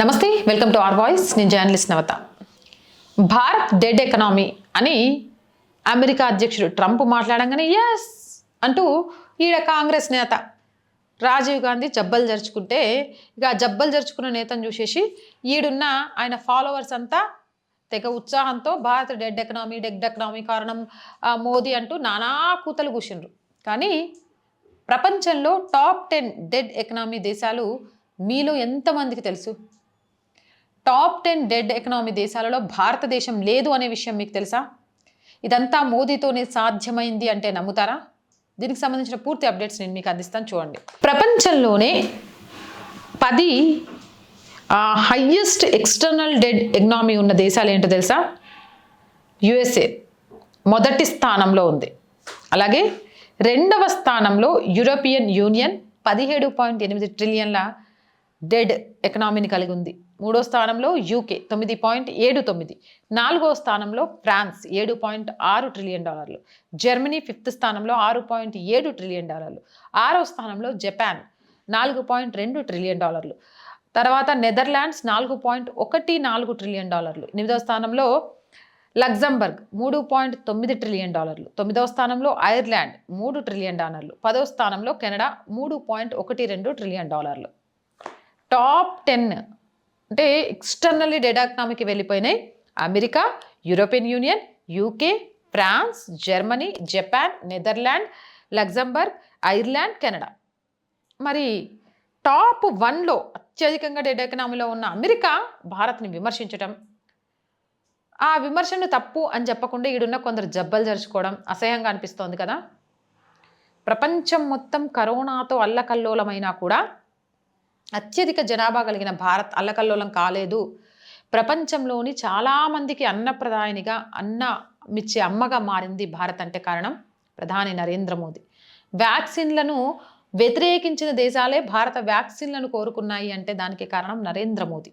నమస్తే welcome to R voice. నేను journalist Navata. Bharat dead economy అని అమెరికా అధ్యక్షుడు ట్రంప్ మాట్లాడంగానే ఎస్ అంటూ ఈడ కాంగ్రెస్ నేత రాజీవ్ గాంధీ జబ్బలు జరుచుకుంటే ఇక ఆ జబ్బలు జరుచుకున్న నేతను చూసేసి ఈడున్న ఆయన ఫాలోవర్స్ అంతా తెగ ఉత్సాహంతో Bharat dead economy dead economy కారణం మోదీ అంటూ నానా కూతలు కూర్చుండ్రు కానీ ప్రపంచంలో టాప్ టెన్ డెడ్ ఎకనామీ దేశాలు మీలో ఎంతమందికి తెలుసు? టాప్ టెన్ డెడ్ ఎకనామీ దేశాలలో భారతదేశం లేదు అనే విషయం మీకు తెలుసా? ఇదంతా మోదీతోనే సాధ్యమైంది అంటే నమ్ముతారా? దీనికి సంబంధించిన పూర్తి అప్డేట్స్ నేను మీకు అందిస్తాను చూడండి. ప్రపంచంలోనే పది హయ్యెస్ట్ ఎక్స్టర్నల్ డెడ్ ఎకనామీ ఉన్న దేశాలు ఏంటో తెలుసా? యుఎస్ఏ మొదటి స్థానంలో ఉంది. అలాగే రెండవ స్థానంలో యూరోపియన్ యూనియన్ పదిహేడు పాయింట్ ఎనిమిది ట్రిలియన్ల డెడ్ ఎకనామీని కలిగి ఉంది. మూడో స్థానంలో యూకే తొమ్మిది పాయింట్ ఏడు తొమ్మిది. నాలుగో స్థానంలో ఫ్రాన్స్ ఏడు పాయింట్ ఆరు ట్రిలియన్ డాలర్లు. జర్మనీ ఫిఫ్త్ స్థానంలో ఆరు పాయింట్ ఏడు ట్రిలియన్ డాలర్లు. ఆరో స్థానంలో జపాన్ నాలుగు పాయింట్ రెండు ట్రిలియన్ డాలర్లు. తర్వాత నెదర్లాండ్స్ నాలుగు పాయింట్ ఒకటి నాలుగు ట్రిలియన్ డాలర్లు. ఎనిమిదవ స్థానంలో లగ్జంబర్గ్ మూడు పాయింట్ తొమ్మిది ట్రిలియన్ డాలర్లు. తొమ్మిదవ స్థానంలో ఐర్లాండ్ మూడు ట్రిలియన్ డాలర్లు. పదవ స్థానంలో కెనడా మూడు పాయింట్ ఒకటి రెండు ట్రిలియన్ డాలర్లు. టాప్ టెన్ అంటే ఎక్స్టర్నల్లీ డెడ్ వెళ్ళిపోయినాయి. America European union UK France Germany Japan Netherland Luxembourg Ireland Canada. మరి టాప్ వన్లో అత్యధికంగా డెడ్ ఎకనామీలో ఉన్న అమెరికా భారత్ని విమర్శించటం. ఆ విమర్శను తప్పు అని చెప్పకుండా ఈడున్న కొందరు జబ్బలు జరుచుకోవడం అసహ్యంగా అనిపిస్తోంది కదా. ప్రపంచం మొత్తం కరోనాతో అల్లకల్లోలమైనా కూడా అత్యధిక జనాభా కలిగిన భారత్ అల్లకల్లోలం కాలేదు. ప్రపంచంలోని చాలామందికి అన్నప్రదాయనిగా అన్న మిచ్చే అమ్మగా మారింది భారత్ అంటే కారణం ప్రధాని నరేంద్ర మోదీ. వ్యాక్సిన్లను వ్యతిరేకించిన దేశాలే భారత వ్యాక్సిన్లను కోరుకున్నాయి అంటే దానికి కారణం నరేంద్ర మోదీ.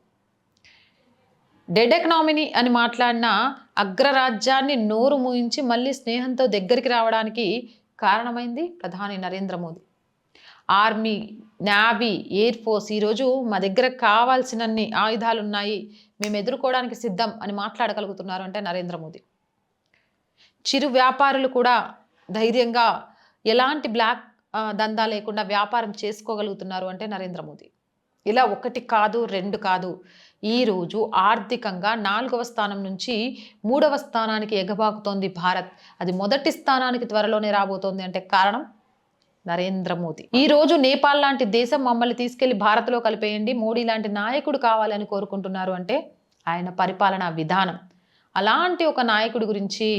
డెడ్ ఎకనామీని అని మాట్లాడిన అగ్రరాజ్యాన్ని నోరు మూయించి మళ్ళీ స్నేహంతో దగ్గరికి రావడానికి కారణమైంది ప్రధాని Narendra Modi. Army navy air force ఈరోజు మా దగ్గర కావాల్సినన్ని ఆయుధాలు ఉన్నాయి మేము ఎదుర్కోవడానికి సిద్ధం అని మాట్లాడగలుగుతున్నారు అంటే నరేంద్ర మోదీ. చిరు వ్యాపారులు కూడా ధైర్యంగా ఎలాంటి బ్లాక్ దందా లేకుండా వ్యాపారం చేసుకోగలుగుతున్నారు అంటే నరేంద్ర మోదీ. ఇలా ఒకటి కాదు రెండు కాదు. ఈరోజు ఆర్థికంగా నాలుగవ స్థానం నుంచి మూడవ స్థానానికి ఎగబాకుతోంది భారత్. అది మొదటి స్థానానికి త్వరలోనే రాబోతోంది అంటే కారణం? నరేంద్ర మోదీ. ఈ రోజు నేపాల్ లాంటి దేశం మమ్మల్ని తీసుకెళ్ళి భారత్లో కలిపేయండి మోడీ లాంటి నాయకుడు కావాలని కోరుకుంటున్నారు అంటే ఆయన పరిపాలనా విధానం. అలాంటి ఒక నాయకుడి గురించి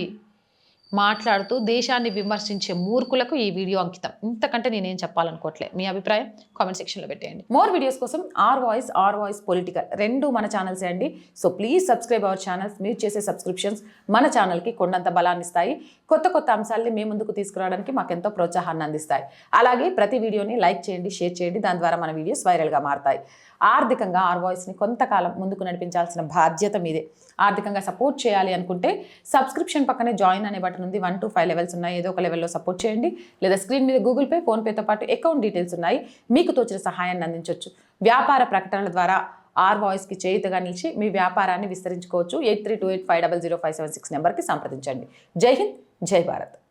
మాట్లాడుతూ దేశాన్ని విమర్శించే మూర్ఖులకు ఈ వీడియో అంకితం. ఇంతకంటే నేనేం చెప్పాలనుకోవట్లే. మీ అభిప్రాయం కామెంట్ సెక్షన్లో పెట్టేయండి. మోర్ వీడియోస్ కోసం R voice R voice political రెండు మన ఛానల్సే అండి. So please subscribe our channels. మీరు చేసే సబ్స్క్రిప్షన్స్ మన ఛానల్కి కొండంత బలాన్ని ఇస్తాయి. కొత్త కొత్త అంశాలని మీ ముందుకు తీసుకురావడానికి మాకెంతో ప్రోత్సాహాన్ని అందిస్తాయి. అలాగే ప్రతి వీడియోని లైక్ చేయండి షేర్ చేయండి. దాని ద్వారా మన వీడియోస్ వైరల్గా మారతాయి. ఆర్థికంగా ఆర్ వాయిస్ని కొంతకాలం ముందుకు నడిపించాల్సిన బాధ్యత మీదే. ఆర్థికంగా సపోర్ట్ చేయాలి అనుకుంటే సబ్స్క్రిప్షన్ పక్కనే జాయిన్ అనే బటన్ ఉంది వన్ టు ఫైవ్ లెవెల్స్ ఉన్నాయి. ఏదో ఒక లెవెల్లో సపోర్ట్ చేయండి. లేదా స్క్రీన్ మీద గూగుల్ పే ఫోన్పేతో పాటు అకౌంట్ డీటెయిల్స్ ఉన్నాయి. మీకు తోచిన సహాయాన్ని అందించవచ్చు వ్యాపార ప్రకటనల ద్వారా ఆర్ వాయిస్కి చేయుతగా నిలిచి మీ వ్యాపారాన్ని విస్తరించుకోవచ్చు. Eight three two eight five double zero five seven six నెంబర్కి సంప్రదించండి. జై హింద్. జై భారత్.